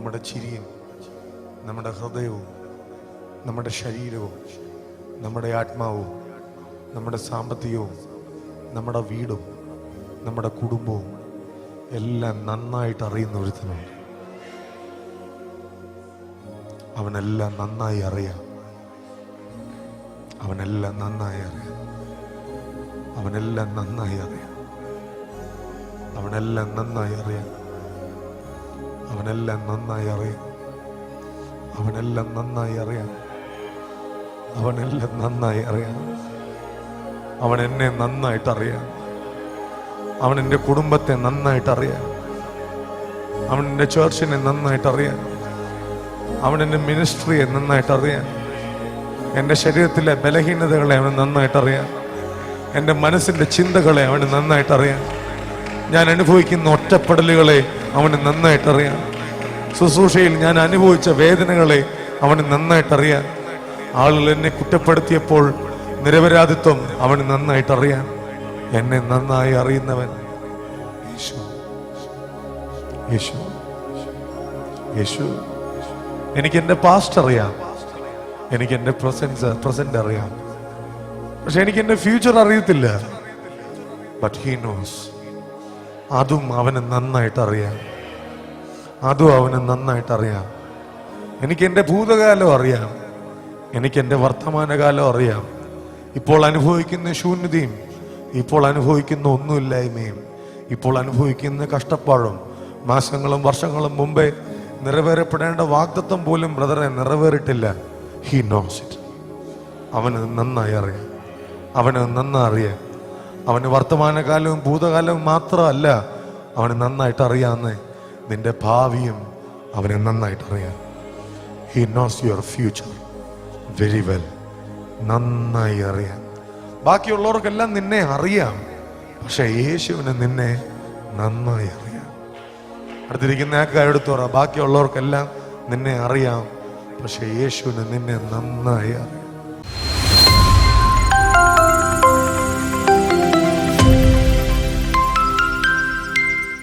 നമ്മുടെ ചിരിയും നമ്മുടെ ഹൃദയവും നമ്മുടെ ശരീരവും നമ്മുടെ ആത്മാവും നമ്മുടെ സാമ്പത്തികവും നമ്മുടെ വീടും നമ്മുടെ കുടുംബവും എല്ലാം നന്നായിട്ട് അറിയുന്ന ഒരുത്തനാണ് അവനെല്ലാം നന്നായി അറിയാം. അവനെല്ലാം നന്നായി അറിയാം. അവനെല്ലാം നന്നായി അറിയാം. അവനെല്ലാം നന്നായി അറിയാം. അവനെല്ലാം നന്നായി അറിയാം. അവനെല്ലാം നന്നായി അറിയാം. അവനെല്ലാം നന്നായി അറിയാം. അവൻ എന്നെ നന്നായിട്ട് അറിയാം. അവൻ എന്റെ കുടുംബത്തെ നന്നായിട്ട് അറിയാം. അവൻ എന്റെ ചേർച്ചിനെ നന്നായിട്ട് അറിയാം. അവൻ എന്റെ മിനിസ്ട്രിയെ നന്നായിട്ട് അറിയാം. എന്റെ ശരീരത്തിലെ ബലഹീനതകളെ അവന് നന്നായിട്ട് അറിയാം. എന്റെ മനസ്സിന്റെ ചിന്തകളെ അവന് നന്നായിട്ട് അറിയാം. ഞാൻ അനുഭവിക്കുന്ന ഒറ്റപ്പെടലുകളെ അവന് നന്നായിട്ടറിയാം. ശുശ്രൂഷയിൽ ഞാൻ അനുഭവിച്ച വേദനകളെ അവന് നന്നായിട്ടറിയാം. ആളുകൾ എന്നെ കുറ്റപ്പെടുത്തിയപ്പോൾ നിരപരാധിത്വം അവന് നന്നായിട്ടറിയാം. എന്നെ നന്നായി അറിയുന്നവൻ യേശു. യേശു. യേശു. എനിക്ക് എന്റെ പാസ്റ്റ് അറിയാം. എനിക്ക് എന്റെ പ്രസൻസ് പ്രസന്റ് അറിയാം. പക്ഷെ എനിക്ക് എന്റെ ഫ്യൂച്ചർ അറിയത്തില്ല. ബട്ട് ഹീ നോസ് അതും അവന് നന്നായിട്ട് അറിയാം അതും അവന് നന്നായിട്ട് അറിയാം എനിക്ക് എന്റെ ഭൂതകാലം അറിയാം. എനിക്ക് എന്റെ വർത്തമാനകാലം അറിയാം. ഇപ്പോൾ അനുഭവിക്കുന്ന ശൂന്യതയും ഇപ്പോൾ അനുഭവിക്കുന്ന ഒന്നുമില്ലായ്മയും ഇപ്പോൾ അനുഭവിക്കുന്ന കഷ്ടപ്പാടും മാസങ്ങളും വർഷങ്ങളും മുമ്പേ നിറവേറപ്പെടേണ്ട വാഗ്ദത്വം പോലും ബ്രദറെ നിറവേറിട്ടില്ല. ഹി നോസ് ഇറ്റ് അവന് നന്നായി അറിയാം. അവന് നന്നായി അറിയാം. അവന് വർത്തമാനകാലവും ഭൂതകാലവും മാത്രമല്ല അവന് നന്നായിട്ട് അറിയാന്ന് നിന്റെ ഭാവിയും അവന് നന്നായിട്ട് അറിയാം. He knows your future very well നന്നായി അറിയാം. ബാക്കിയുള്ളവർക്കെല്ലാം നിന്നെ അറിയാം. പക്ഷെ യേശുവിന് നിന്നെ നന്നായി അറിയാം. അടുത്തിരിക്കുന്ന ആൾക്കാരെടുത്ത് പറ ബാക്കിയുള്ളവർക്കെല്ലാം നിന്നെ അറിയാം. പക്ഷെ യേശുവിന് നിന്നെ നന്നായി അറിയാം.